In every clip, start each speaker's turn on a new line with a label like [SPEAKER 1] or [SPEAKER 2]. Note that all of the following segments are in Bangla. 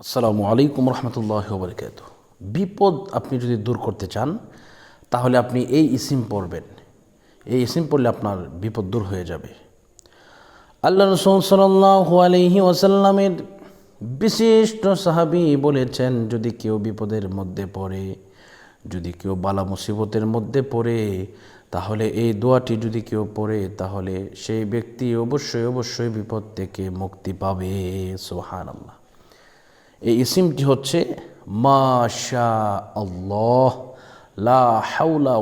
[SPEAKER 1] আসসালামু আলাইকুম রহমতুল্লাহ বরকাত বিপদ আপনি যদি দূর করতে চান, তাহলে আপনি এই ইসিম পড়বেন। এই ইসিম পড়লে আপনার বিপদ দূর হয়ে যাবে। আল্লাহ রসুল সাল্লাহ আলহি ওয়াসাল্লামের বিশিষ্ট সাহাবি বলেছেন, যদি কেউ বিপদের মধ্যে পড়ে, যদি কেউ বালা মুসিবতের মধ্যে পড়ে, তাহলে এই দোয়াটি যদি কেউ পড়ে, তাহলে সেই ব্যক্তি অবশ্যই অবশ্যই বিপদ থেকে মুক্তি পাবে। সোহান আল্লাহ এই ইসিমটি হচ্ছে মাশা আল্লাহ লা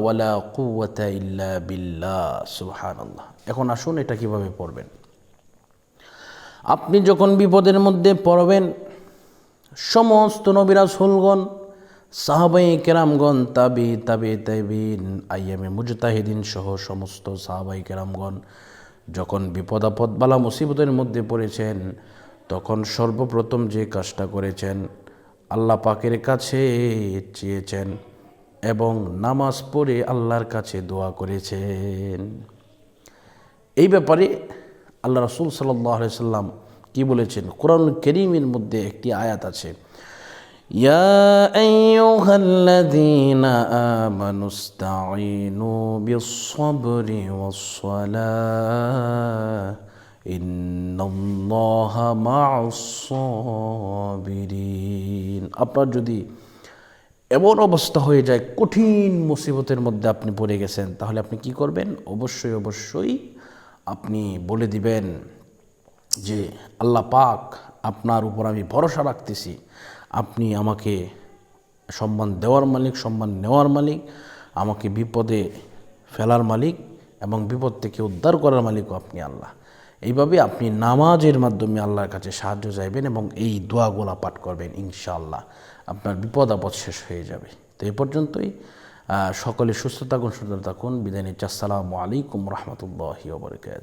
[SPEAKER 1] ওয়ালা সুবহানাল্লাহ। এখন আসুন এটা কীভাবে পড়বেন। আপনি যখন বিপদের মধ্যে পড়বেন, সমস্ত নবিরা সুলগন সাহাবাই কেরামগণ, তাবি তাবি তাবিন আইয়ামে মুজতাহিদিন সহ সমস্ত সাহাবাই কেরামগণ যখন বিপদ আপদ বালা মুসিবতের মধ্যে পড়েছেন তখন সর্বপ্রথম যে কাজটা করেছেন আল্লাহ পাকের কাছে চেয়েছেন এবং নামাজ পড়ে আল্লাহর কাছে দোয়া করেছেন এই ব্যাপারে আল্লাহ রসুল সাল্লাহ সাল্লাম কি বলেছেন কোরআন করিমের মধ্যে একটি আয়াত আছে يا أيها الذين آمنوا استعينوا بالصبر والصلاة আপনার যদি এমন অবস্থা হয়ে যায়, কঠিন মুসিবতের মধ্যে আপনি পড়ে গেছেন, তাহলে আপনি কি করবেন? অবশ্যই অবশ্যই আপনি বলে দিবেন যে, আল্লাহ পাক আপনার উপর আমি ভরসা রাখতেছি। আপনি আমাকে সম্মান দেওয়ার মালিক, সম্মান নেওয়ার মালিক, আমাকে বিপদে ফেলার মালিক এবং বিপদ থেকে উদ্ধার করার মালিকও আপনি আল্লাহ। এইভাবে আপনি নামাজের মাধ্যমে আল্লাহর কাছে সাহায্য চাইবেন এবং এই দোয়াগুলা পাঠ করবেন, ইনশাআল্লাহ। আপনার বিপদ আপদ শেষ হয়ে যাবে। তো এই পর্যন্তই সকলে সুস্থ থাকুন, সুন্দর থাকুন। বিদায় নিচ্ছি। আসসালামু আলাইকুম রহমতুল্লাহি ওবরকাত